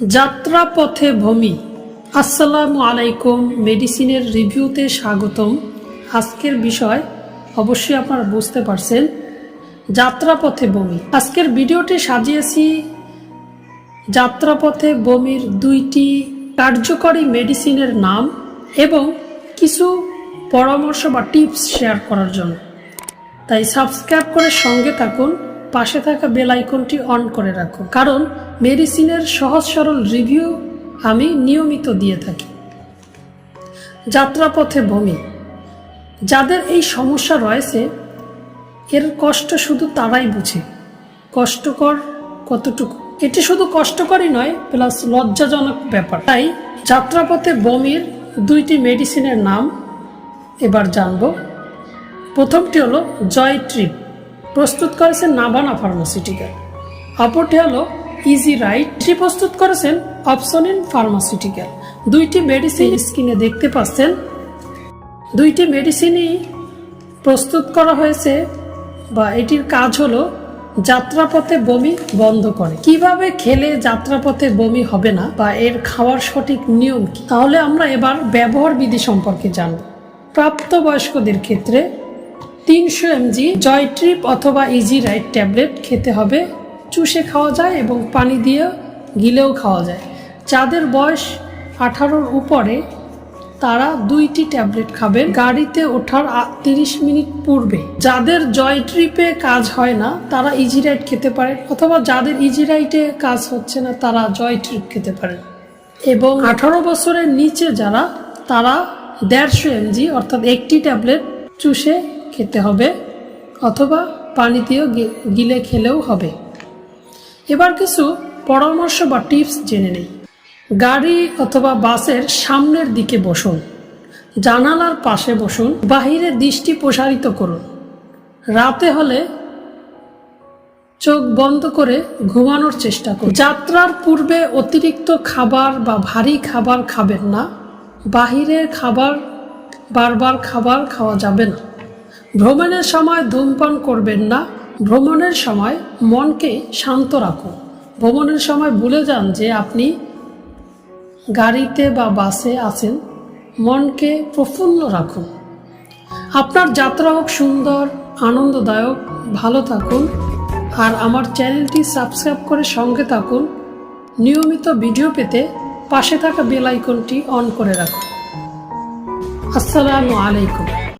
যাত্রাপথে ভূমি। আসসালামু আলাইকুম, মেডিসিনের রিভিউতে স্বাগতম। আজকের বিষয় অবশ্যই আপনারা বুঝতে পারছেন, যাত্রাপথে বমি আজকের ভিডিওটি সাজিয়েছি যাত্রাপথে বমির দুইটি কার্যকরী মেডিসিনের নাম এবং কিছু পরামর্শ বা টিপস শেয়ার করার জন্য। তাই সাবস্ক্রাইব করে সঙ্গে থাকুন, পাশে থাকা বেল আইকনটি অন করে রাখুন। কারণ মেডিসিনের সহজ সরল রিভিউ আমি নিয়মিত দিয়ে থাকি। যাত্রাপথে বমি। যাদের এই সমস্যা রয়েছে, এর কষ্ট শুধু তারাই বুঝে। কষ্টকর কতটুকু? এটি শুধু কষ্টকরই নয়, প্লাস লজ্জাজনক ব্যাপার। তাই যাত্রাপথে বমির দুইটি মেডিসিনের নাম এবার জানব। প্রথমটি হলো জয় ট্রিপ প্রস্তুত করেছে নাভানা ফার্মাসিউটিক্যাল। অপরটি হলো ইজি রাইট ট্রি প্রস্তুত করেছেন অপশন ইন ফার্মাসিউটিক্যাল দুইটি মেডিসিন স্ক্রিনে দেখতে পাচ্ছেন। দুইটি মেডিসিনই প্রস্তুত করা হয়েছে বা এটির কাজ হলো যাত্রাপথে বমি বন্ধ করে। কীভাবে খেলে যাত্রাপথে বমি হবে না বা এর খাওয়ার সঠিক নিয়ম কি? তাহলে আমরা এবার ব্যবহার বিধি সম্পর্কে জানব। প্রাপ্তবয়স্কদের ক্ষেত্রে তিনশো এমজি জয় ট্রিপ অথবা ইজি রাইট ট্যাবলেট খেতে হবে। চুষে খাওয়া যায় এবং পানি দিয়ে গিলেও খাওয়া যায়। যাদের বয়স আঠারোর উপরে, তারা দুইটি ট্যাবলেট খাবেন। গাড়িতে ওঠার তিরিশ মিনিট পূর্বে। যাদের জয় ট্রিপে কাজ হয় না, তারা ইজি রাইড খেতে পারেন। অথবা যাদের ইজি রাইডে কাজ হচ্ছে না, তারা জয় ট্রিপ খেতে পারেন। এবং আঠারো বছরের নিচে যারা, তারা দেড়শো এমজি অর্থাৎ একটি ট্যাবলেট চুষে খেতে হবে। অথবা পানি দিয়েও গিলে খেলেও হবে। এবার কিছু পরামর্শ বা টিপস জেনে নেই। গাড়ি অথবা বাসের সামনের দিকে বসুন। জানালার পাশে বসুন। বাহিরে দৃষ্টি প্রসারিত করুন। রাতে হলে চোখ বন্ধ করে ঘুমানোর চেষ্টা করুন। যাত্রার পূর্বে অতিরিক্ত খাবার বা ভারী খাবার খাবেন না। বাহিরের খাবার, বারবার খাবার খাওয়া যাবে না। ভ্রমণের সময় ধূমপান করবেন না। ভ্রমণের সময় মনকে শান্ত রাখুন। ভ্রমণের সময় ভুলে যান যে আপনি গাড়িতে বা বাসে আছেন। মনকে প্রফুল্ল রাখুন। আপনার যাত্রা হোক সুন্দর, আনন্দদায়ক, ভালো থাকুন। আর আমার চ্যানেলটি সাবস্ক্রাইব করে সঙ্গে থাকুন। নিয়মিত ভিডিও পেতে পাশে থাকা বেল আইকনটি অন করে রাখুন। আসসালামু আলাইকুম।